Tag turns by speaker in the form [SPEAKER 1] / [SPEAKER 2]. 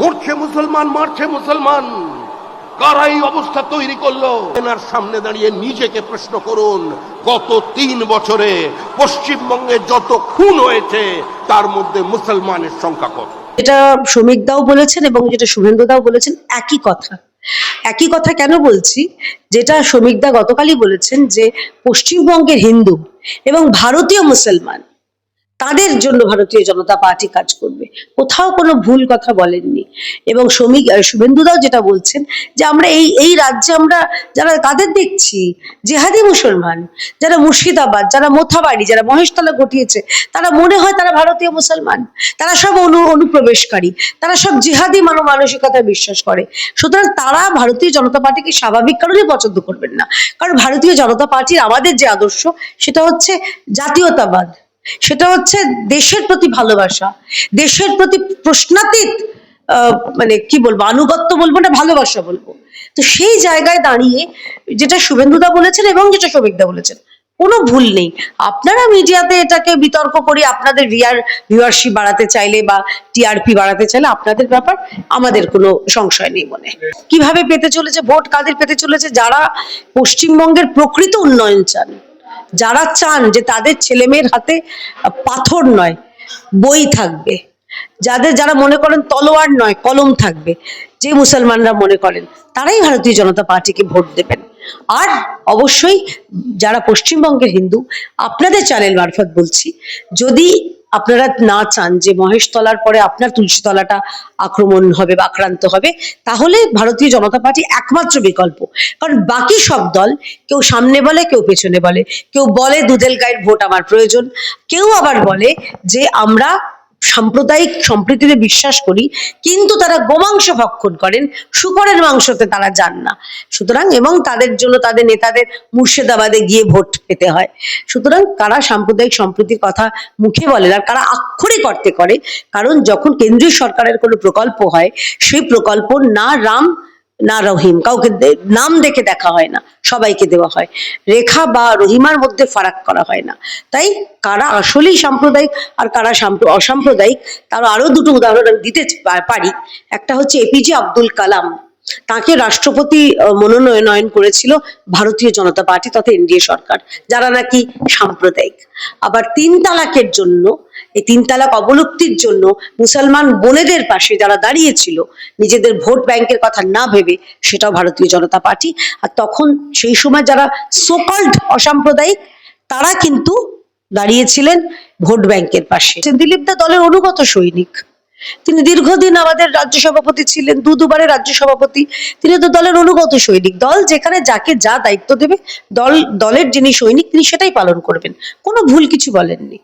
[SPEAKER 1] মরছে মুসলমান, মারছে মুসলমান। কারা এই অবস্থা তৈরি করল। এনার সামনে দাঁড়িয়ে নিজেকে প্রশ্ন করুন, গত তিন বছরে পশ্চিমবঙ্গে যত খুন হয়েছে, তার মধ্যে মুসলমানের সংখ্যা কত?
[SPEAKER 2] এটা শ্রমিক দাও বলেছেন এবং যেটা শুভেন্দু দাও বলেছেন, একই কথা। একই কথা কেন বলছি? যেটা শ্রমিক দা গতকালই বলেছেন যে, পশ্চিমবঙ্গের হিন্দু এবং ভারতীয় মুসলমান তাদের জন্য ভারতীয় জনতা পার্টি কাজ করবে। কোথাও কোনো ভুল কথা বলেননি। এবং শ্রমিক শুভেন্দুদাও যেটা বলছেন যে আমরা এই এই রাজ্যে আমরা যারা, তাদের দেখছি, জেহাদি মুসলমান, যারা মুর্শিদাবাদ, যারা মোথাবাড়ি, যারা মহেশতলা ঘটিয়েছে, তারা মনে হয় তারা ভারতীয় মুসলমান। তারা সব অনু, অনুপ্রবেশকারী। তারা সব জেহাদি মানব মানসিকতায় বিশ্বাস করে। সুতরাং তারা ভারতীয় জনতা পার্টিকে স্বাভাবিক কারণে পছন্দ করবেন না। কারণ ভারতীয় জনতা পার্টির আমাদের যে আদর্শ, সেটা হচ্ছে জাতীয়তাবাদ। সেটা হচ্ছে দেশের প্রতি ভালোবাসা। দেশের প্রতি প্রশ্নাতীত মানে কি বলব, আনুগত্য বলব না, ভালোবাসা বলব। তো সেই জায়গায় দাঁড়িয়ে যেটা শুভেন্দুদা বলেছেন এবং যেটা সৌভিকদা বলেছেন, কোনো ভুল নেই। আপনারা মিডিয়াতে এটাকে বিতর্ক করি, আপনাদের রিয়ার ভিউয়ারশিপ বাড়াতে চাইলে বা টিআরপি বাড়াতে চাইলে আপনাদের ব্যাপার আমাদের কোনো সংশয় নেই মনে। কীভাবে পেতে চলেছে, ভোট কাদের পেতে চলেছে, যারা পশ্চিমবঙ্গের প্রকৃত উন্নয়ন চান। যারা চান যে তাদের ছেলেমেয়ের হাতে পাথর নয়, বই থাকবে। যাদের যারা মনে করেন তলোয়ার নয়, কলম থাকবে, যে মুসলমানরা মনে করেন, তারাই ভারতীয় জনতা পার্টিকে ভোট দেবেন। আর অবশ্যই যারা পশ্চিমবঙ্গের হিন্দু, আপনাদের চ্যানেল মারফত বলছি, যদি আপনারা না চান যে মহেশতলার পরে আপনার তুলসীতলাটা আক্রমণ হবে বা আক্রান্ত হবে, তাহলে ভারতীয় জনতা পার্টি একমাত্র বিকল্প। কারণ বাকি সব দল কেউ সামনে বলে, কেউ পেছনে বলে। কেউ বলে দুধেল গায়ের ভোট আমার প্রয়োজন। কেউ আবার বলে যে আমরা সাম্প্রদায়িক সম্প্রীতিতে বিশ্বাস করি, কিন্তু তারা গোমাংস ভক্ষণ করেন, শুকরের মাংসতে তারা যান না। সুতরাং এবং তাদের জন্য তাদের নেতাদের মুর্শিদাবাদে গিয়ে ভোট পেতে হয়। সুতরাং কারা সাম্প্রদায়িক সম্প্রীতির কথা মুখে বলে আর কারা আক্ষরিক অর্থে করে, কারণ যখন কেন্দ্রীয় সরকারের কোনো প্রকল্প হয়, সেই প্রকল্প না রাম না রহিম, কাউকে নাম দেখে দেখা হয় না, সবাইকে দেওয়া হয়। রেখা বা রহিমার মধ্যে ফারাক করা হয় না। তাই কারা আসলেই সাম্প্রদায়িক আর কারা অসাম্প্রদায়িক, তার আরও দুটো উদাহরণ আমি দিতে পারি। একটা হচ্ছে এপিজে আব্দুল কালাম। তাকে রাষ্ট্রপতি মনোনয়ন করেছিল ভারতীয় জনতা পার্টি তথা এনডিএ সরকার, যারা নাকি সাম্প্রদায়িক। আবার তিন তালাকের জন্য এই তিন তালাক অবলুপ্তির জন্য মুসলমান বোনেদের পাশে যারা দাঁড়িয়েছিল, নিজেদের ভোট ব্যাংকের কথা না ভেবে সেটাও ভারতীয় জনতা পার্টি। আর তখন সেই সময় যারা সোকল্ড অসাম্প্রদায়িক, তারা কিন্তু দাঁড়িয়েছিলেন ভোট ব্যাংকের পাশে। দিলীপ দা দলের অনুগত সৈনিক। তিনি দীর্ঘদিন আমাদের রাজ্য সভাপতি ছিলেন, দু দুবারের রাজ্য সভাপতি। তিনি তো দলের অনুগত সৈনিক। দল যেখানে যাকে যা দায়িত্ব দেবে, দল, দলের যিনি সৈনিক, তিনি সেটাই পালন করবেন। কোনো ভুল কিছু বলেননি।